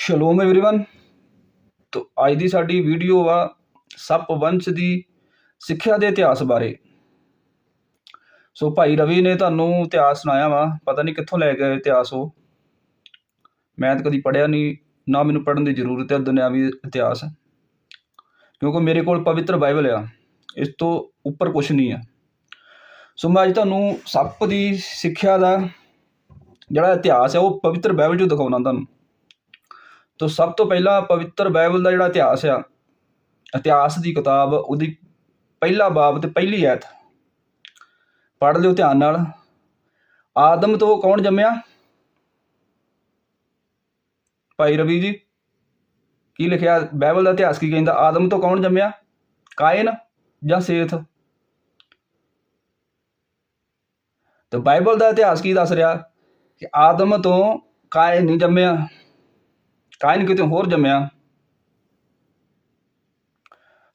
ਸ਼ਲੋਮ everyone ਤੋ ਅੱਜ ਦੀ ਸਾਡੀ ਵੀਡੀਓ ਆ ਸੱਪ ਵੰਸ਼ ਦੀ ਸਿੱਖਿਆ ਦੇ ਇਤਿਹਾਸ ਬਾਰੇ ਸੋ ਭਾਈ ਰਵੀ ਨੇ ਤੁਹਾਨੂੰ ਇਤਿਹਾਸ ਸੁਣਾਇਆ ਵਾ ਪਤਾ ਨਹੀਂ ਕਿੱਥੋਂ ਲੈ ਕੇ ਆਏ ਇਤਿਹਾਸ ਉਹ ਮੈਂ ਤਾਂ ਕਦੀ ਪੜਿਆ ਨਹੀਂ ਨਾ ਮੈਨੂੰ ਪੜਨ ਦੀ ਜ਼ਰੂਰਤ ਹੈ ਦੁਨਿਆਵੀ ਇਤਿਹਾਸ ਕਿਉਂਕਿ ਮੇਰੇ ਕੋਲ ਪਵਿੱਤਰ ਬਾਈਬਲ ਆ ਇਸ ਤੋਂ ਉੱਪਰ ਕੁਝ ਨਹੀਂ ਆ ਸੋ ਮੈਂ ਅੱਜ ਤੁਹਾਨੂੰ ਸੱਪ ਦੀ ਸਿੱਖਿਆ ਦਾ ਜਿਹੜਾ ਇਤਿਹਾਸ ਹੈ ਉਹ ਪਵਿੱਤਰ ਬਾਈਬਲ 'ਚੋਂ ਦਿਖਾਉਣਾ ਤੁਹਾਨੂੰ ਤੋ ਸਭ ਤੋਂ ਪਹਿਲਾਂ ਪਵਿੱਤਰ ਬਾਈਬਲ ਦਾ ਜਿਹੜਾ ਇਤਿਹਾਸ ਆ, ਇਤਿਹਾਸ ਦੀ ਕਿਤਾਬ, ਉਹਦੀ ਪਹਿਲਾ ਬਾਬ ਤੇ ਪਹਿਲੀ ਐਤ ਪੜ੍ਹ ਲਿਓ ਧਿਆਨ ਨਾਲ। ਆਦਮ ਤੋਂ ਕੌਣ ਜੰਮਿਆ? ਭਾਈ ਰਵੀ ਜੀ, ਕੀ ਲਿਖਿਆ? ਬਾਈਬਲ ਦਾ ਇਤਿਹਾਸ ਕੀ ਕਹਿੰਦਾ? ਆਦਮ ਤੋਂ ਕੌਣ ਜੰਮਿਆ? ਕਾਇਨ ਜਾਂ ਸੇਥ? ਤਾਂ ਬਾਈਬਲ ਦਾ ਇਤਿਹਾਸ ਕੀ ਦੱਸ ਰਿਹਾ? ਕਿ ਆਦਮ ਤੋਂ ਕਾਇਨ ਨਹੀਂ ਜੰਮਿਆ। ਕਾਇਨ ਕਿਤੇ ਹੋਰ ਜੰਮਿਆ।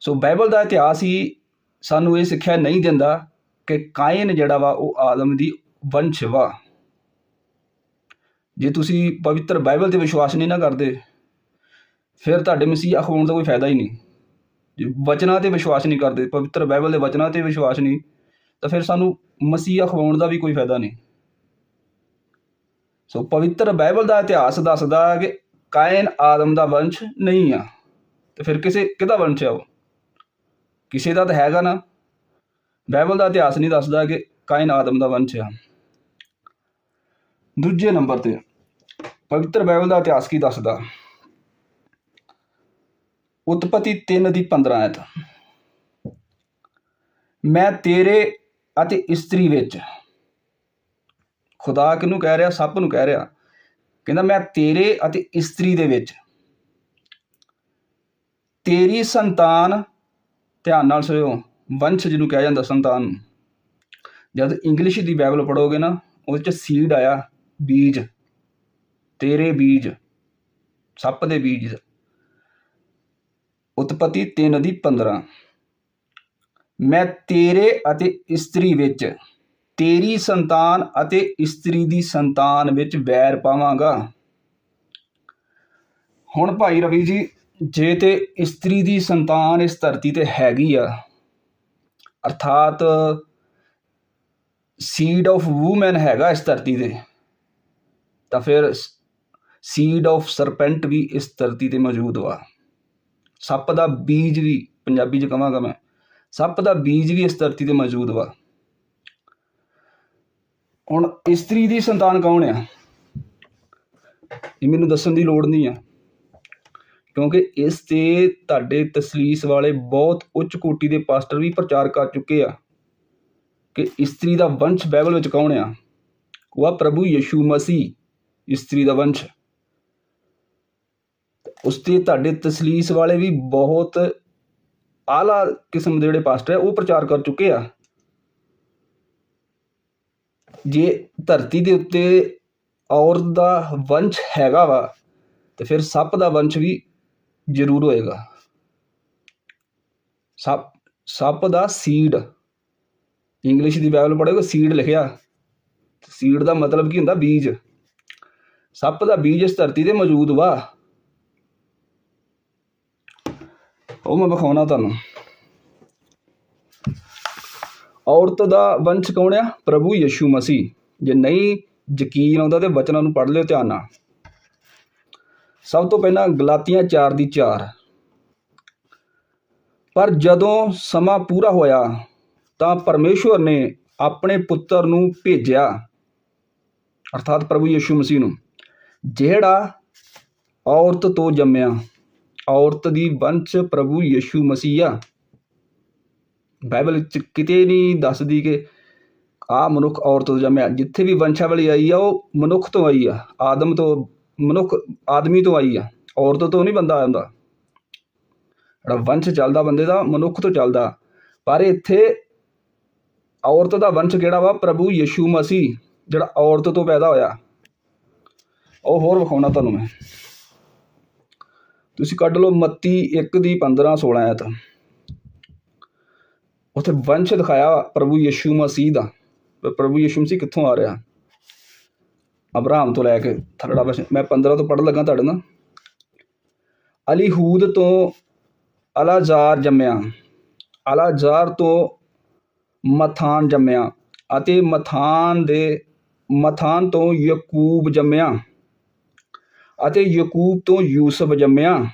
ਸੋ ਬਾਈਬਲ ਦਾ ਇਤਿਹਾਸ ਹੀ ਸਾਨੂੰ ਇਹ ਸਿੱਖਿਆ ਨਹੀਂ ਦਿੰਦਾ ਕਿ ਕਾਇਨ ਜਿਹੜਾ ਵਾ ਉਹ ਆਦਮ ਦੀ ਵੰਸ਼ ਵਾ। ਜੇ ਤੁਸੀਂ ਪਵਿੱਤਰ ਬਾਈਬਲ ਤੇ ਵਿਸ਼ਵਾਸ ਨਹੀਂ ਨਾ ਕਰਦੇ, ਫਿਰ ਤੁਹਾਡੇ ਮਸੀਹ ਅਖਵਾਉਣ ਦਾ ਕੋਈ ਫਾਇਦਾ ਹੀ ਨਹੀਂ। ਜੇ ਵਚਨਾਂ ਤੇ ਵਿਸ਼ਵਾਸ ਨਹੀਂ ਕਰਦੇ, ਪਵਿੱਤਰ ਬਾਈਬਲ ਦੇ ਵਚਨਾਂ ਤੇ ਵਿਸ਼ਵਾਸ ਨਹੀਂ, ਤਾਂ ਫਿਰ ਸਾਨੂੰ ਮਸੀਹ ਅਖਵਾਉਣ ਦਾ ਵੀ ਕੋਈ ਫਾਇਦਾ ਨਹੀਂ। ਸੋ ਪਵਿੱਤਰ ਬਾਈਬਲ ਦਾ ਇਤਿਹਾਸ ਦੱਸਦਾ ਕਿ ਕਾਇਨ ਆਦਮ ਦਾ ਵੰਸ਼ ਨਹੀਂ ਆ। ਤੇ ਫਿਰ ਕਿਸੇ, ਕਿਹਦਾ ਵੰਸ਼ ਆ ਉਹ? ਕਿਸੇ ਦਾ ਤਾਂ ਹੈਗਾ ਨਾ। ਬਾਈਬਲ ਦਾ ਇਤਿਹਾਸ ਨਹੀਂ ਦੱਸਦਾ ਕਿ ਕਾਇਨ ਆਦਮ ਦਾ ਵੰਸ਼ ਆ। ਦੂਜੇ ਨੰਬਰ ਤੇ, ਪਵਿੱਤਰ ਬਾਈਬਲ ਦਾ ਇਤਿਹਾਸ ਕੀ ਦੱਸਦਾ? ਉਤਪਤੀ 3 ਦੀ 15 ਐਤ। ਮੈਂ ਤੇਰੇ ਅਤੇ ਇਸਤਰੀ ਵਿੱਚ, ਖੁਦਾ ਕਿਹਨੂੰ ਕਹਿ ਰਿਹਾ? ਸੱਪ ਨੂੰ ਕਹਿ ਰਿਹਾ। ਕਹਿੰਦਾ ਮੈਂ ਤੇਰੇ ਅਤੇ ਇਸਤਰੀ ਦੇ ਵਿੱਚ। ਤੇਰੀ ਸੰਤਾਨ, ਧਿਆਨ ਨਾਲ ਸੁਣਿਓ, ਵੰਸ਼ ਜਿਹਨੂੰ ਕਿਹਾ ਜਾਂਦਾ ਸੰਤਾਨ। ਜਦ ਇੰਗਲਿਸ਼ ਦੀ ਬਾਈਬਲ ਪੜੋਗੇ ਨਾ, ਉਹਦੇ ਚ ਸੀਡ ਆਇਆ, ਬੀਜ। ਤੇਰੇ ਬੀਜ, ਸੱਪ ਦੇ ਬੀਜ। ਉਤਪਤੀ 3 ਦੀ 15 ਮੈਂ ਤੇਰੇ ਅਤੇ ਇਸਤਰੀ ਵਿੱਚ। ਤੇਰੀ ਸੰਤਾਨ ਅਤੇ ਇਸਤਰੀ ਦੀ ਸੰਤਾਨ ਵਿੱਚ ਵੈਰ ਪਾਵਾਂਗਾ। ਹੁਣ ਭਾਈ ਰਵੀ ਜੀ, ਜੇ ਤੇ ਇਸਤਰੀ ਦੀ ਸੰਤਾਨ ਇਸ ਧਰਤੀ ਤੇ ਹੈਗੀ ਆ, ਅਰਥਾਤ ਸੀਡ ਆਫ ਵੂਮਨ ਹੈਗਾ ਇਸ ਧਰਤੀ ਤੇ, ਤਾਂ ਫਿਰ ਸੀਡ ਆਫ ਸਰਪੈਂਟ ਵੀ ਇਸ ਧਰਤੀ ਤੇ ਮੌਜੂਦ ਵਾ। ਸੱਪ ਦਾ ਬੀਜ ਵੀ ਪੰਜਾਬੀ ਚ ਕਹਾਂਗਾ ਮੈਂ, ਸੱਪ ਦਾ ਬੀਜ ਵੀ ਇਸ ਧਰਤੀ ਤੇ ਮੌਜੂਦ ਵਾ। ਹੁਣ ਇਸਤਰੀ ਦੀ ਸੰਤਾਨ ਕੌਣ ਆ? ਇਹ ਮੈਨੂੰ ਦੱਸਣ ਦੀ ਲੋੜ ਨਹੀਂ ਆ। ਕਿਉਂਕਿ ਇਸ ਤੇ ਤੁਹਾਡੇ ਤਸਲੀਸ ਵਾਲੇ ਬਹੁਤ ਉੱਚ ਕੋਟੀ ਦੇ ਪਾਸਟਰ ਵੀ ਪ੍ਰਚਾਰ ਕਰ ਚੁੱਕੇ ਆ ਕਿ ਇਸਤਰੀ ਦਾ ਵੰਸ਼ ਬਾਈਬਲ ਵਿੱਚ ਕੌਣ ਆ? ਉਹ ਆ ਪ੍ਰਭੂ ਯਿਸੂ ਮਸੀਹ, ਇਸਤਰੀ ਦਾ ਵੰਸ਼। ਉਸ ਤੇ ਤੁਹਾਡੇ ਤਸਲੀਸ ਵਾਲੇ ਵੀ ਬਹੁਤ ਆਲਾ ਕਿਸਮ ਦੇ ਜਿਹੜੇ ਪਾਸਟਰ ਆ, ਉਹ ਪ੍ਰਚਾਰ ਕਰ ਚੁੱਕੇ ਆ। ਜੇ ਧਰਤੀ ਦੇ ਉੱਤੇ ਔਰਤ ਦਾ ਵੰਸ਼ ਹੈਗਾ ਵਾ, ਤੇ ਫਿਰ ਸੱਪ ਦਾ ਵੰਸ਼ ਵੀ ਜ਼ਰੂਰ ਹੋਏਗਾ। ਸੱਪ ਸੱਪ ਦਾ ਸੀਡ ਇੰਗਲਿਸ਼ ਦੀ ਬਾਈਬਲ ਪੜ੍ਹੋਗੇ? ਸੀਡ ਲਿਖਿਆ। ਸੀਡ ਦਾ ਮਤਲਬ ਕੀ ਹੁੰਦਾ? ਬੀਜ। ਸੱਪ ਦਾ ਬੀਜ ਇਸ ਧਰਤੀ ਤੇ ਮੌਜੂਦ ਵਾ। ਉਹ ਮੈਂ ਵਿਖਾਉਣਾ ਤੁਹਾਨੂੰ। ਔਰਤ ਦਾ ਵੰਸ਼ ਕੌਣ ਆ? ਪ੍ਰਭੂ ਯਿਸੂ ਮਸੀਹ। ਜੇ ਨਹੀਂ ਯਕੀਨ ਆਉਂਦਾ ਤੇ ਵਚਨਾਂ ਨੂੰ ਪੜ੍ਹ ਲਿਓ, ਧਿਆਨ ਨਾਲ। ਸਭ ਤੋਂ ਪਹਿਲਾਂ ਗਲਾਤੀਆਂ 4 ਦੀ 4 ਪਰ ਜਦੋਂ ਸਮਾਂ ਪੂਰਾ ਹੋਇਆ, ਤਾਂ ਪਰਮੇਸ਼ਵਰ ਨੇ ਆਪਣੇ ਪੁੱਤਰ ਨੂੰ ਭੇਜਿਆ, ਅਰਥਾਤ ਪ੍ਰਭੂ ਯਿਸੂ ਮਸੀਹ ਨੂੰ, ਜਿਹੜਾ ਔਰਤ ਤੋਂ ਜੰਮਿਆ। ਔਰਤ ਦੀ ਵੰਸ਼ ਪ੍ਰਭੂ ਯਿਸੂ ਮਸੀਹ ਆ। ਬਾਈਬਲ ਚ ਕਿਤੇ ਨਹੀਂ ਦੱਸਦੀ ਕਿ ਆ ਮਨੁੱਖ ਔਰਤ ਤੋਂ ਜੰਮਿਆ ਜਿੱਥੇ ਵੀ ਵੰਸ਼ਾਵਲੀ ਆਈ ਆ, ਉਹ ਮਨੁੱਖ ਤੋਂ ਆਈ ਆ, ਆਦਮ ਤੋਂ, ਮਨੁੱਖ ਆਦਮੀ ਤੋਂ ਆਈ ਆ, ਔਰਤ ਤੋਂ ਨਹੀਂ ਬੰਦਾ ਆਉਂਦਾ। ਜਿਹੜਾ ਵੰਸ਼ ਚੱਲਦਾ ਬੰਦੇ ਦਾ, ਮਨੁੱਖ ਤੋਂ ਚੱਲਦਾ। ਪਰ ਇੱਥੇ ਔਰਤ ਦਾ ਵੰਸ਼ ਕਿਹੜਾ ਵਾ? ਪ੍ਰਭੂ ਯਿਸੂ ਮਸੀਹ, ਜਿਹੜਾ ਔਰਤ ਤੋਂ ਪੈਦਾ ਹੋਇਆ। ਉਹ ਹੋਰ ਵਿਖਾਉਣਾ ਤੁਹਾਨੂੰ ਮੈਂ। ਤੁਸੀਂ ਕੱਢ ਲਓ ਮੱਤੀ 1 ਦੀ 15 16 ਆਇਤ। ਉੱਥੇ ਵੰਸ਼ ਦਿਖਾਇਆ ਪ੍ਰਭੂ ਯਿਸੂ ਮਸੀਹ ਦਾ। ਪ੍ਰਭੂ ਯਿਸੂ ਮਸੀਹ ਕਿੱਥੋਂ ਆ ਰਿਹਾ? ਅਬਰਾਹਮ ਤੋਂ ਲੈ ਕੇ ਥਰੜਾ ਬਸ ਮੈਂ 15 ਤੋਂ ਪੜ੍ਹਨ ਲੱਗਾ ਤੁਹਾਡੇ ਨਾਲ। ਅਲੀਹੂਦ ਤੋਂ ਅਲਾਜ਼ਾਰ ਜੰਮਿਆ। ਅਲਾਜ਼ਾਰ ਤੋਂ ਮਥਾਨ ਜੰਮਿਆ ਅਤੇ ਮਥਾਨ ਦੇ ਮਥਾਨ ਤੋਂ ਯਕੂਬ ਜੰਮਿਆ ਅਤੇ ਯਕੂਬ ਤੋਂ ਯੂਸਫ ਜੰਮਿਆ।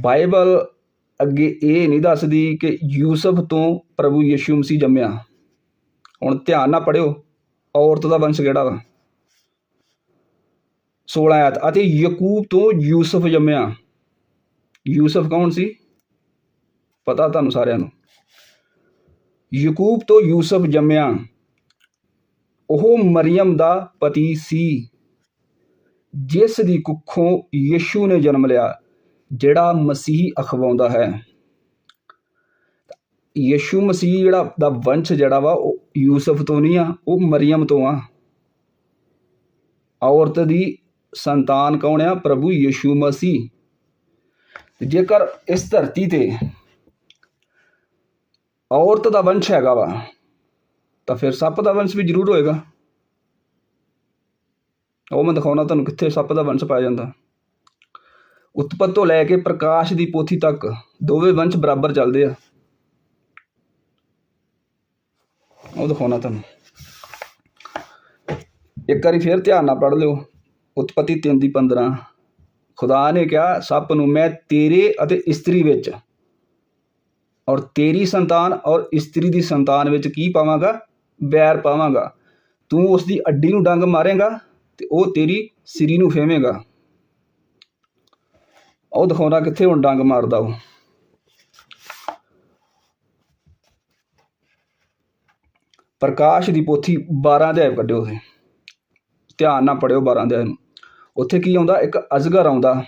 ਬਾਈਬਲ ਅੱਗੇ ਇਹ ਨਹੀਂ ਦੱਸਦੀ ਕਿ ਯੂਸਫ ਤੋਂ ਪ੍ਰਭੂ ਯਿਸੂ ਮਸੀਹ ਜੰਮਿਆ। ਹੁਣ ਧਿਆਨ ਨਾਲ ਪੜਿਓ ਔਰਤ ਦਾ ਵੰਸ਼ ਕਿਹੜਾ ਵਾ? 16 ਆਇਤ, ਅਤੇ ਯਕੂਬ ਤੋਂ ਯੂਸਫ ਜੰਮਿਆ। ਯੂਸਫ ਕੌਣ ਸੀ? ਪਤਾ ਤੁਹਾਨੂੰ ਸਾਰਿਆਂ ਨੂੰ। ਯਕੂਬ ਤੋਂ ਯੂਸਫ ਜੰਮਿਆ। ਉਹ ਮਰੀਮ ਦਾ ਪਤੀ ਸੀ, ਜਿਸ ਦੀ ਕੁੱਖੋਂ ਯਿਸੂ ਨੇ ਜਨਮ ਲਿਆ। ਜਿਹੜਾ ਮਸੀਹ ਅਖਵਾਉਂਦਾ ਹੈ। ਯਿਸੂ ਮਸੀਹ ਜਿਹੜਾ ਦਾ ਵੰਸ਼ ਜਿਹੜਾ ਵਾ, ਉਹ ਯੂਸਫ ਤੋਂ ਨਹੀਂ ਆ, ਉਹ ਮਰੀਮ ਤੋਂ ਆ। ਔਰਤ ਦੀ ਸੰਤਾਨ ਕੌਣ ਆ? ਪ੍ਰਭੂ ਯਿਸੂ ਮਸੀਹ। ਜੇਕਰ ਇਸ ਧਰਤੀ ਤੇ ਔਰਤ ਦਾ ਵੰਸ਼ ਹੈਗਾ ਵਾ, ਤਾਂ ਫਿਰ ਸੱਪ ਦਾ ਵੰਸ਼ ਵੀ ਜ਼ਰੂਰ ਹੋਏਗਾ। ਉਹ ਮੈਂ ਦਿਖਾਉਣਾ ਤੁਹਾਨੂੰ ਕਿੱਥੇ ਸੱਪ ਦਾ ਵੰਸ਼ ਪਾਇਆ ਜਾਂਦਾ। ਉਤਪਤ ਤੋਂ ਲੈ ਕੇ ਪ੍ਰਕਾਸ਼ ਦੀ ਪੋਥੀ ਤੱਕ, ਦੋਵੇਂ ਵੰਸ਼ ਬਰਾਬਰ ਚੱਲਦੇ ਆ। ਉਹ ਦਿਖਾਉਣਾ ਤੁਹਾਨੂੰ। ਇੱਕ ਵਾਰੀ ਫੇਰ ਧਿਆਨ ਨਾਲ ਪੜ੍ਹ ਲਿਓ। ਉਤਪਤੀ 3 ਦੀ 15 ਖੁਦਾ ਨੇ ਕਿਹਾ, ਸੱਪ ਨੂੰ ਮੈਂ ਤੇਰੇ ਅਤੇ ਇਸਤਰੀ ਵਿੱਚ ਔਰ ਤੇਰੀ ਸੰਤਾਨ ਔਰ ਇਸਤਰੀ ਦੀ ਸੰਤਾਨ ਵਿੱਚ ਕੀ ਪਾਵਾਂਗਾ? ਬੈਰ ਪਾਵਾਂਗਾ। ਤੂੰ ਉਸ ਦੀ ਅੱਡੀ ਨੂੰ ਡੰਗ ਮਾਰੇਗਾ ਤੇ ਉਹ ਤੇਰੀ ਸਿਰੀ ਨੂੰ ਫੇਵੇਂਗਾ। ਉਹ ਦਿਖਾਉਂਦਾ ਕਿੱਥੇ ਹੁਣ ਡੰਗ ਮਾਰਦਾ ਉਹ। ਪ੍ਰਕਾਸ਼ ਦੀ ਪੋਥੀ 12 ਅਧਿਆਇ ਕੱਢਿਓ ਤੁਸੀਂ। ਧਿਆਨ ਨਾਲ ਪੜਿਓ 12 ਅਧਿਆਇ ਨੂੰ। ਉੱਥੇ ਕੀ ਆਉਂਦਾ? ਇੱਕ ਅਜਗਰ ਆਉਂਦਾ।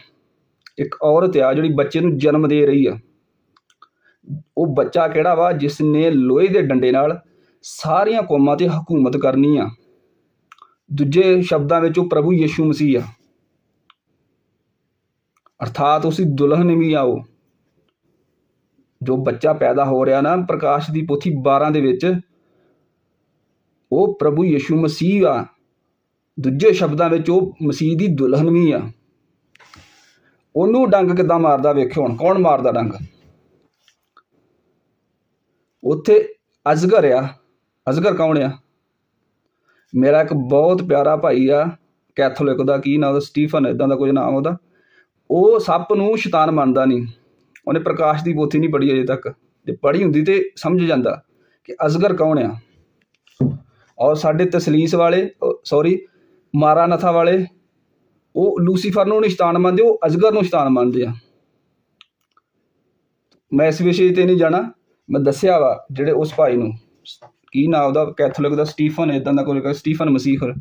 ਇੱਕ ਔਰਤ ਆ ਜਿਹੜੀ ਬੱਚੇ ਨੂੰ ਜਨਮ ਦੇ ਰਹੀ ਆ। ਉਹ ਬੱਚਾ ਕਿਹੜਾ ਵਾ? ਜਿਸ ਨੇ ਲੋਹੇ ਦੇ ਡੰਡੇ ਨਾਲ ਸਾਰੀਆਂ ਕੌਮਾਂ ਤੇ ਹਕੂਮਤ ਕਰਨੀ ਆ। ਦੂਜੇ ਸ਼ਬਦਾਂ ਵਿੱਚ ਉਹ ਪ੍ਰਭੂ ਯਿਸੂ ਮਸੀਹ ਆ। ਅਰਥਾਤ ਉਸਦੀ ਦੁਲਹਨ ਵੀ ਆ ਉਹ ਜੋ ਬੱਚਾ ਪੈਦਾ ਹੋ ਰਿਹਾ ਨਾ ਪ੍ਰਕਾਸ਼ ਦੀ ਪੋਥੀ 12 ਦੇ ਵਿੱਚ, ਉਹ ਪ੍ਰਭੂ ਯਿਸੂ ਮਸੀਹ ਆ। ਦੂਜੇ ਸ਼ਬਦਾਂ ਵਿੱਚ ਉਹ ਮਸੀਹ ਦੀ ਦੁਲਹਨ ਵੀ ਆ। ਉਹਨੂੰ ਡੰਗ ਕਿੱਦਾਂ ਮਾਰਦਾ ਵੇਖਿਓ ਹੁਣ, ਕੌਣ ਮਾਰਦਾ ਡੰਗ? ਉੱਥੇ ਅਜਗਰ ਆ। ਅਜਗਰ ਕੌਣ ਆ? ਮੇਰਾ ਇੱਕ ਬਹੁਤ ਪਿਆਰਾ ਭਾਈ ਆ, ਕੈਥੋਲਿਕ ਦਾ ਕੀ ਨਾਮ ਉਹਦਾ ਸਟੀਫਨ ਇਦਾਂ ਦਾ ਕੁਝ ਨਾਮ ਉਹਦਾ। ਉਹ ਸੱਪ ਨੂੰ ਸ਼ੈਤਾਨ ਮੰਨਦਾ ਨਹੀਂ। ਉਹਨੇ ਪ੍ਰਕਾਸ਼ ਦੀ ਪੋਥੀ ਨਹੀਂ ਪੜ੍ਹੀ ਅਜੇ ਤੱਕ। ਜੇ ਪੜ੍ਹੀ ਹੁੰਦੀ ਤੇ ਸਮਝ ਜਾਂਦਾ ਕਿ ਅਜਗਰ ਕੌਣ ਆ। ਔਰ ਸਾਡੇ ਤਸਲੀਸ ਵਾਲੇ ਸੌਰੀ ਮਾਰਾਨਥਾ ਵਾਲੇ, ਉਹ ਲੂਸੀਫਰ ਨੂੰ ਨਹੀਂ ਸ਼ੈਤਾਨ ਮੰਨਦੇ, ਉਹ ਅਜਗਰ ਨੂੰ ਸ਼ੈਤਾਨ ਮੰਨਦੇ ਆ। ਮੈਂ ਇਸ ਵਿਸ਼ੇ ਤੇ ਨਹੀਂ ਜਾਣਾ। ਮੈਂ ਦੱਸਿਆ ਵਾ ਜਿਹੜੇ ਉਸ ਭਾਈ ਨੂੰ। ਕੀ ਨਾਮ ਉਹਦਾ? ਕੈਥੋਲਿਕ ਦਾ ਸਟੀਫਨ ਇਦਾਂ ਦਾ ਕੋਈ ਸਟੀਫਨ ਮਸੀਹਰ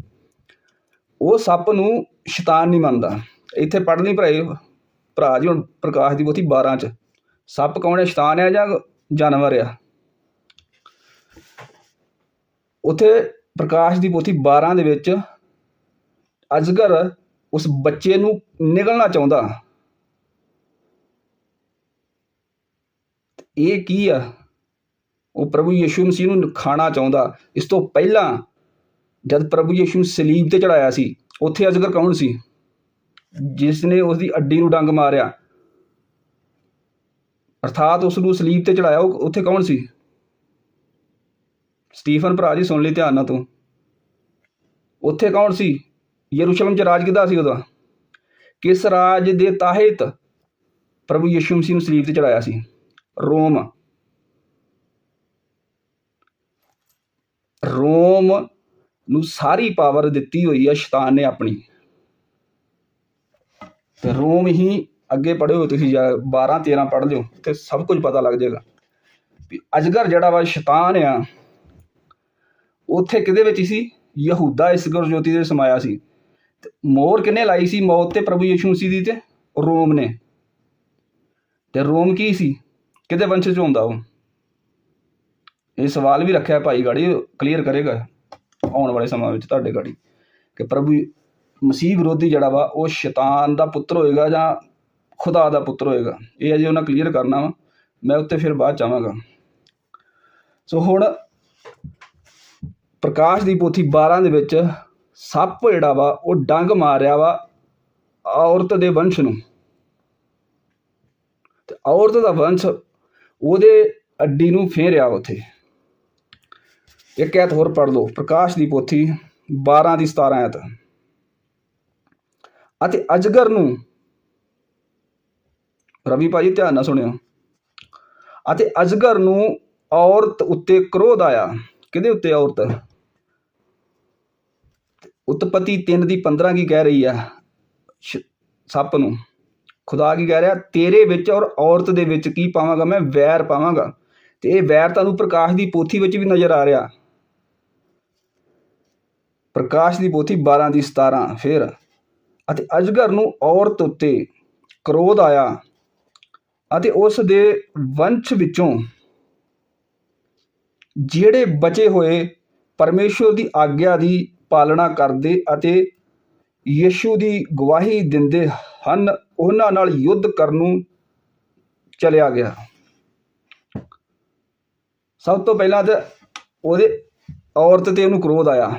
ਉਹ ਸੱਪ ਨੂੰ ਸ਼ੈਤਾਨ ਨਹੀਂ ਮੰਨਦਾ। ਇੱਥੇ ਪੜ੍ਹ ਲਈ ਭਰਾਏ ਭਰਾ ਜੀ ਹੁਣ ਪ੍ਰਕਾਸ਼ ਦੀ ਪੋਥੀ 12 ਚ। ਸੱਪ ਕੌਣ ਹੈ ਸ਼ੈਤਾਨ ਹੈ ਜਾਂ ਜਾਨਵਰ ਆ? ਉਥੇ ਪ੍ਰਕਾਸ਼ ਦੀ ਪੋਥੀ 12 ਦੇ ਵਿੱਚ ਅਜਗਰ ਉਸ ਬੱਚੇ ਨੂੰ ਨਿਗਲਣਾ ਚਾਹੁੰਦਾ। ਇਹ ਕੀ ਆ? ਉਹ ਪ੍ਰਭੂ ਯਿਸੂ ਮਸੀਹ ਨੂੰ ਖਾਣਾ ਚਾਹੁੰਦਾ। ਇਸ ਤੋਂ ਪਹਿਲਾਂ ਜਦ ਪ੍ਰਭੂ ਯਿਸੂ ਸਲੀਬ ਤੇ ਚੜਾਇਆ ਸੀ, ਉੱਥੇ ਅਜਗਰ ਕੌਣ ਸੀ? ਜਿਸ ਨੇ ਉਸ ਦੀ ਅੱਡੀ ਨੂੰ ਡੰਗ ਮਾਰਿਆ। ਅਰਥਾਤ ਉਸ ਨੂੰ ਸਲੀਬ ਤੇ ਚੜਾਇਆ। ਉਹ ਉੱਥੇ ਕੌਣ ਸੀ? ਸਟੀਫਨ ਭਰਾ ਜੀ, ਸੁਣ ਲਈ ਧਿਆਨ ਨਾਲ ਤੂੰ। ਉੱਥੇ ਕੌਣ ਸੀ? ਯਰੂਸ਼ਲਮ ਚ ਰਾਜ ਕਿਦਾ ਸੀ ਉਹਦਾ? ਕਿਸ ਰਾਜ ਦੇ ਤਾਹਿਤ ਪ੍ਰਭੂ ਯਿਸੂ ਮਸੀਹ ਨੂੰ ਸਲੀਬ ਤੇ ਚੜਾਇਆ ਸੀ? ਰੋਮ। ਰੋਮ ਨੂੰ ਸਾਰੀ ਪਾਵਰ ਦਿੱਤੀ ਹੋਈ ਹੈ ਸ਼ੈਤਾਨ ਨੇ ਆਪਣੀ। ਤੇ ਰੋਮ ਹੀ ਅੱਗੇ ਪੜ੍ਹਿਓ ਤੁਸੀਂ 12 13 ਪੜ੍ਹ ਲਿਓ, ਤੇ ਸਭ ਕੁਝ ਪਤਾ ਲੱਗ ਜਾਏਗਾ। ਵੀ ਅਜਗਰ ਜਿਹੜਾ ਵਾ ਸ਼ੈਤਾਨ ਆ, ਉੱਥੇ ਕਿਹਦੇ ਵਿੱਚ ਸੀ? ਯਹੂਦਾ ਇਸ ਗੁਰਜੋਤੀ ਦੇ ਸਮਾਇਆ ਸੀ। ਤੇ ਮੋਹਰ ਕਿਨੇ ਲਾਈ ਸੀ? ਮੌਤ ਤੇ ਪ੍ਰਭੂ ਯਿਸੂ ਮਸੀਹ ਦੀ ਤੇ ਰੋਮ ਨੇ। ਤੇ ਰੋਮ ਕੀ ਸੀ? ਕਿਹਦੇ ਵੰਸ਼ ਚ ਹੁੰਦਾ ਉਹ? ਇਹ ਸਵਾਲ ਵੀ ਰੱਖਿਆ ਭਾਈ ਗਾੜੀ ਕਲੀਅਰ ਕਰੇਗਾ ਆਉਣ ਵਾਲੇ ਸਮਾਂ ਵਿੱਚ ਤੁਹਾਡੇ ਗਾੜੀ, ਕਿ ਪ੍ਰਭੂ ਮਸੀਹ ਵਿਰੋਧੀ ਜਿਹੜਾ ਵਾ, ਉਹ ਸ਼ੈਤਾਨ ਦਾ ਪੁੱਤਰ ਹੋਏਗਾ ਜਾਂ ਖੁਦਾ ਦਾ ਪੁੱਤਰ ਹੋਏਗਾ, ਇਹ ਅਜੇ ਉਹਨਾਂ ਕਲੀਅਰ ਕਰਨਾ ਵਾ, ਮੈਂ ਉੱਤੇ ਫਿਰ ਬਾਅਦ ਚਾਹਾਂਗਾ ਸੋ ਹੁਣ ਪ੍ਰਕਾਸ਼ ਦੀ ਪੋਥੀ 12 ਦੇ ਵਿੱਚ ਸੱਪ ਜਿਹੜਾ ਵਾ, ਉਹ ਡੰਗ ਮਾਰ ਰਿਹਾ ਵਾ ਔਰਤ ਦੇ ਵੰਸ਼ ਨੂੰ। ਤੇ ਔਰਤ ਦਾ ਵੰਸ਼ ਉਹਦੇ ਅੱਡੀ ਨੂੰ ਫੇਰਿਆ ਉਥੇ। ਇੱਕ ਐਤ ਹੋਰ ਪੜ ਲਓ, ਪ੍ਰਕਾਸ਼ ਦੀ ਪੋਥੀ 12 ਦੀ 17 ਐਤ। ਅਤੇ ਅਜਗਰ ਨੂੰ ਰਵੀ ਭਾਜੀ ਧਿਆਨ ਨਾਲ ਸੁਣਿਓ। ਅਤੇ ਅਜਗਰ ਨੂੰ ਔਰਤ ਉੱਤੇ ਕ੍ਰੋਧ ਆਇਆ। ਕਿਹਦੇ ਉੱਤੇ ਔਰਤ? ਉਤਪਤੀ 3 ਦੀ 15 ਕੀ ਕਹਿ ਰਹੀ ਆ? ਸੱਪ ਨੂੰ। ਖੁਦਾ ਕੀ ਕਹਿ ਰਿਹਾ? ਤੇਰੇ ਵਿੱਚ ਔਰ ਔਰਤ ਦੇ ਵਿੱਚ ਕੀ ਪਾਵਾਂਗਾ ਮੈਂ? ਵੈਰ ਪਾਵਾਂਗਾ। ਤੇ ਇਹ ਵੈਰ ਤੁਹਾਨੂੰ ਪ੍ਰਕਾਸ਼ ਦੀ ਪੋਥੀ ਵਿੱਚ ਵੀ ਨਜ਼ਰ ਆ ਰਿਹਾ। ਪ੍ਰਕਾਸ਼ ਦੀ ਪੋਥੀ 12 ਦੀ 17 ਫਿਰ ਅਤੇ ਅਜਗਰ ਨੂੰ ਔਰਤ ਉੱਤੇ ਕ੍ਰੋਧ ਆਇਆ ਅਤੇ ਉਸ ਦੇ ਵੰਸ਼ ਵਿੱਚੋਂ ਜਿਹੜੇ ਬਚੇ ਹੋਏ ਪਰਮੇਸ਼ਵਰ ਦੀ ਆਗਿਆ ਦੀ ਪਾਲਣਾ ਕਰਦੇ ਅਤੇ ਯੀਸ਼ੂ ਦੀ ਗਵਾਹੀ ਦਿੰਦੇ ਹਨ, ਉਹਨਾਂ ਨਾਲ ਯੁੱਧ ਕਰਨ ਨੂੰ ਚਲਿਆ ਗਿਆ। ਸਭ ਤੋਂ ਪਹਿਲਾਂ ਤਾਂ ਉਹਦੇ ਔਰਤ ਤੇ ਉਹਨੂੰ ਕ੍ਰੋਧ ਆਇਆ।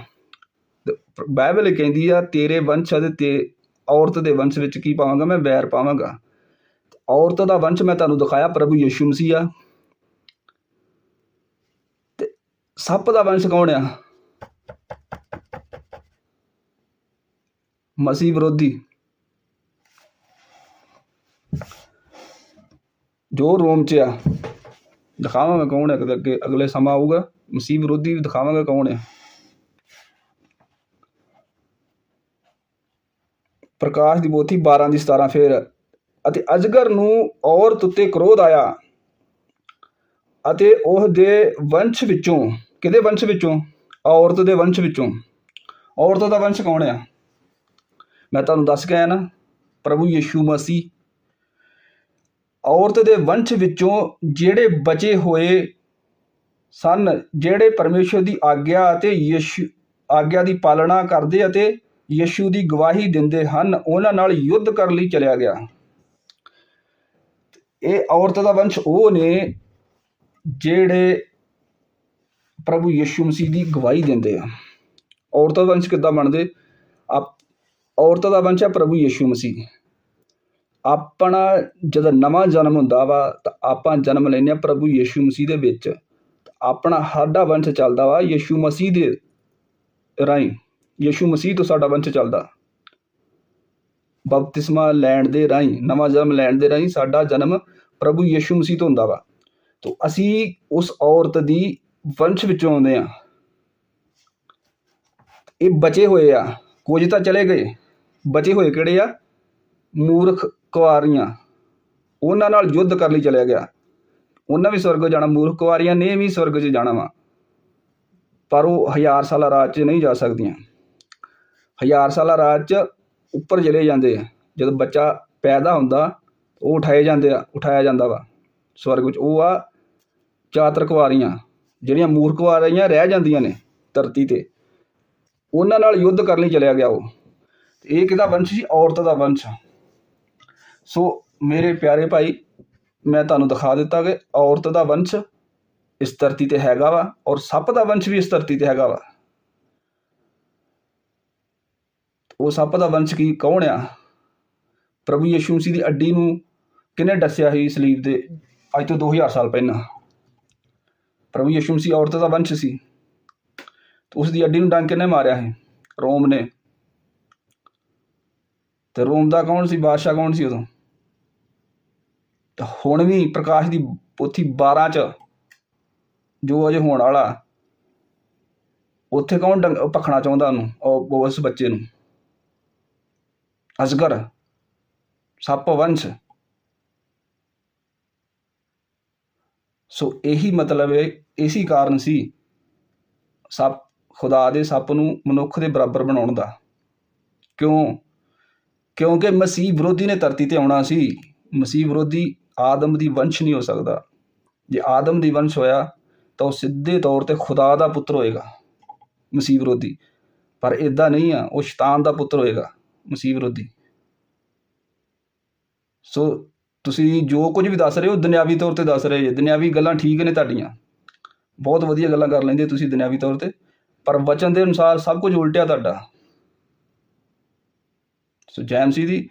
ਤੇ ਬਾਈਬਲ ਕਹਿੰਦੀ ਆ, ਤੇਰੇ ਵੰਸ਼ ਅਤੇ ਤੇ ਔਰਤ ਦੇ ਵੰਸ਼ ਵਿੱਚ ਕੀ ਪਾਵਾਂਗਾ, ਮੈਂ ਵੈਰ ਪਾਵਾਂਗਾ। ਔਰਤ ਦਾ ਵੰਸ਼ ਮੈਂ ਤੁਹਾਨੂੰ ਦਿਖਾਇਆ, ਪ੍ਰਭੂ ਯਿਸੂ ਮਸੀਹ ਆ। ਤੇ ਸੱਪ ਦਾ ਵੰਸ਼ ਕੌਣ ਆ? ਮਸੀਹ ਵਿਰੋਧੀ। ਜੋ ਰੋਮ ਚ ਆ, ਦਿਖਾਵਾਂਗਾ ਕੌਣ ਹੈ ਕਦੇ ਅੱਗੇ ਅਗਲੇ ਸਮਾਂ ਆਊਗਾ। ਮਸੀਹ ਵਿਰੋਧੀ ਵੀ ਦਿਖਾਵਾਂਗਾ ਕੌਣ ਹੈ ਪ੍ਰਕਾਸ਼ ਦੀ ਬੋਥੀ 12 ਦੀ 17 ਫਿਰ। ਅਤੇ ਅਜਗਰ ਨੂੰ ਔਰਤ ਉੱਤੇ ਕ੍ਰੋਧ ਆਇਆ। ਅਤੇ ਉਹ ਦੇ ਵੰਸ਼ ਵਿੱਚੋਂ, ਕਿਹਦੇ ਵੰਸ਼ ਵਿੱਚੋਂ? ਔਰਤ ਦੇ ਵੰਸ਼ ਵਿੱਚੋਂ। ਔਰਤ ਦਾ ਵੰਸ਼ ਕੌਣ ਆ? ਮੈਂ ਤੁਹਾਨੂੰ ਦੱਸ ਕੇ ਆਇਆ ਨਾ, ਪ੍ਰਭੂ ਯਿਸੂ ਮਸੀਹ। ਔਰਤ ਦੇ ਵੰਸ਼ ਵਿੱਚੋਂ ਜਿਹੜੇ ਬਚੇ ਹੋਏ ਸਨ, ਜਿਹੜੇ ਪਰਮੇਸ਼ਰ ਦੀ ਆਗਿਆ ਅਤੇ ਯਿਸੂ, ਆਗਿਆ ਦੀ ਪਾਲਣਾ ਕਰਦੇ ਅਤੇ ਯਿਸੂ ਦੀ ਗਵਾਹੀ ਦਿੰਦੇ ਹਨ, ਉਹਨਾਂ ਨਾਲ ਯੁੱਧ ਕਰਨ ਲਈ ਚਲਿਆ ਗਿਆ। ਇਹ ਔਰਤ ਦਾ ਵੰਸ਼ ਉਹ ਨੇ ਜਿਹੜੇ ਪ੍ਰਭੂ ਯਿਸੂ ਮਸੀਹ ਦੀ ਗਵਾਹੀ ਦਿੰਦੇ ਆ। ਔਰਤ ਦਾ ਵੰਸ਼ ਕਿੱਦਾਂ ਬਣਦੇ? ਆਪ, ਔਰਤ ਦਾ ਵੰਸ਼ ਹੈ ਪ੍ਰਭੂ ਯਿਸੂ ਮਸੀਹ। ਆਪਣਾ ਜਦੋਂ ਨਵਾਂ ਜਨਮ ਹੁੰਦਾ ਵਾ, ਤਾਂ ਆਪਾਂ ਜਨਮ ਲੈਂਦੇ ਆ ਪ੍ਰਭੂ ਯਿਸੂ ਮਸੀਹ ਦੇ ਵਿੱਚ। ਆਪਣਾ ਸਾਡਾ ਵੰਸ਼ ਚੱਲਦਾ ਵਾ ਯਿਸੂ ਮਸੀਹ ਦੇ ਰਾਹੀਂ। ਯਿਸੂ ਮਸੀਹ ਤੋਂ ਸਾਡਾ ਵੰਸ਼ ਚੱਲਦਾ। ਬਪਤਿਸਮਾ ਲੈਣ ਦੇ ਰਾਹੀਂ, ਨਵਾਂ ਜਨਮ ਲੈਣ ਦੇ ਰਾਹੀਂ ਸਾਡਾ ਜਨਮ ਪ੍ਰਭੂ ਯਿਸੂ ਮਸੀਹ ਤੋਂ ਹੁੰਦਾ ਵਾ। ਤੋਂ ਅਸੀਂ ਉਸ ਔਰਤ ਦੀ ਵੰਸ਼ ਵਿੱਚੋਂ ਆਉਂਦੇ ਆ ਇਹ ਬਚੇ ਹੋਏ ਆ। ਕੁਝ ਤਾਂ ਚਲੇ ਗਏ। ਬਚੇ ਹੋਏ ਕਿਹੜੇ ਆ? ਮੂਰਖ ਕੁਆਰੀਆਂ ਉਹਨਾਂ ਨਾਲ ਯੁੱਧ ਕਰਨ ਲਈ ਚਲਿਆ ਗਿਆ। ਉਹਨਾਂ ਵੀ ਸਵਰਗ ਜਾਣਾ। ਮੂਰਖ ਕੁਆਰੀਆਂ ਨੇ ਵੀ ਸਵਰਗ 'ਚ ਜਾਣਾ ਵਾ। ਪਰ ਉਹ ਹਜ਼ਾਰ ਸਾਲਾ ਰਾਜ 'ਚ ਨਹੀਂ ਜਾ ਸਕਦੀਆਂ। ਹਜ਼ਾਰ ਸਾਲਾ ਰਾਜ 'ਚ ਉੱਪਰ ਚਲੇ ਜਾਂਦੇ ਆ। ਜਦੋਂ ਬੱਚਾ ਪੈਦਾ ਹੁੰਦਾ, ਉਹ ਉਠਾਏ ਜਾਂਦੇ ਆ, ਉਠਾਇਆ ਜਾਂਦਾ ਵਾ। ਸਵਰਗ ਵਿੱਚ ਉਹ ਆ ਚਾਤਰ ਕੁਆਰੀਆਂ, ਜਿਹੜੀਆਂ ਮੂਰਖ ਕੁਆਰੀਆਂ ਰਹਿ ਜਾਂਦੀਆਂ ਨੇ ਧਰਤੀ ਤੇ। ਉਹਨਾਂ ਨਾਲ ਯੁੱਧ ਕਰਨ ਲਈ ਚਲਿਆ ਗਿਆ ਉਹ। ਇਹ ਕਿਹਦਾ ਵੰਸ਼ ਸੀ? ਔਰਤ ਦਾ ਵੰਸ਼। ਸੋ ਮੇਰੇ ਪਿਆਰੇ ਭਾਈ, ਮੈਂ ਤੁਹਾਨੂੰ ਦਿਖਾ ਦਿੱਤਾ ਕਿ ਔਰਤ ਦਾ ਵੰਸ਼ ਇਸ ਧਰਤੀ ਤੇ ਹੈਗਾ ਵਾ ਔਰ ਸੱਪ ਦਾ ਵੰਸ਼ ਵੀ ਇਸ ਧਰਤੀ ਤੇ ਹੈਗਾ ਵਾ। ਉਹ ਸੱਪ ਦਾ ਵੰਸ਼ ਕੀ, ਕੌਣ ਆ? ਪ੍ਰਭੂ ਯਿਸੂ ਮਸੀਹ ਦੀ ਅੱਡੀ ਨੂੰ ਕਿਹਨੇ ਦੱਸਿਆ ਸੀ ਸਲੀਬ ਦੇ? ਅੱਜ ਤੋਂ 2000 ਸਾਲ ਪਹਿਲਾਂ। ਪ੍ਰਭੂ ਯਿਸੂ ਮਸੀਹ ਔਰਤ ਦਾ ਵੰਸ਼ ਸੀ। ਤੇ ਉਸ ਦੀ ਅੱਡੀ ਨੂੰ ਡੰਗ ਕਿਹਨੇ ਮਾਰਿਆ ਹੈ ਰੋਮ ਨੇ। ਤੇ ਰੋਮ ਦਾ ਕੌਣ ਸੀ? ਬਾਦਸ਼ਾਹ ਕੌਣ ਸੀ ਉਦੋਂ? ਤਾਂ ਹੁਣ ਵੀ ਪ੍ਰਕਾਸ਼ ਦੀ ਪੋਥੀ 12 ਚ, ਜੋ ਅਜੇ ਹੋਣ ਵਾਲਾ, ਉੱਥੇ ਕੌਣ ਡੰਗ- ਭਖਣਾ ਚਾਹੁੰਦਾ ਉਹਨੂੰ ਉਹ ਉਸ ਬੱਚੇ ਨੂੰ? ਅਸਗਰ ਸੱਪ ਵੰਸ਼ ਸੋ ਇਹੀ ਮਤਲਬ ਹੈ ਇਸੇ ਕਾਰਨ ਸੀ ਸੱਪ ਖੁਦਾ ਦੇ ਸੱਪ ਨੂੰ ਮਨੁੱਖ ਦੇ ਬਰਾਬਰ ਬਣਾਉਣ ਦਾ ਕਿਉਂ ਕਿਉਂਕਿ ਮਸੀਹ ਵਿਰੋਧੀ ਨੇ ਧਰਤੀ ਤੇ ਆਉਣਾ ਸੀ ਮਸੀਹ ਵਿਰੋਧੀ ਆਦਮ ਦੀ ਵੰਸ਼ ਨਹੀਂ ਹੋ ਸਕਦਾ ਜੇ ਆਦਮ ਦੀ ਵੰਸ਼ ਹੋਇਆ ਤਾਂ ਉਹ ਸਿੱਧੇ ਤੌਰ ਤੇ ਖੁਦਾ ਦਾ ਪੁੱਤਰ ਹੋਏਗਾ ਮਸੀਹ ਵਿਰੋਧੀ ਪਰ ਇਦਾਂ ਨਹੀਂ ਆ ਉਹ ਸ਼ੈਤਾਨ ਦਾ ਪੁੱਤਰ ਹੋਏਗਾ ਮਸੀਹ ਵਿਰੋਧੀ। ਸੋ ਤੁਸੀਂ ਜੋ ਕੁਝ ਵੀ ਦੱਸ ਰਹੇ ਹੋ, ਦੁਨਿਆਵੀ ਤੌਰ ਤੇ ਦੱਸ ਰਹੇ ਜੇ। ਦੁਨਿਆਵੀ ਗੱਲਾਂ ਠੀਕ ਨੇ ਤੁਹਾਡੀਆਂ। ਬਹੁਤ ਵਧੀਆ ਗੱਲਾਂ ਕਰ ਲੈਂਦੇ ਤੁਸੀਂ ਦੁਨਿਆਵੀ ਤੌਰ ਤੇ। ਪਰ ਵਚਨ ਦੇ ਅਨੁਸਾਰ ਸਭ ਕੁਝ ਉਲਟਿਆ ਤੁਹਾਡਾ। ਸੋ ਜੈਮਸੀ ਦੀ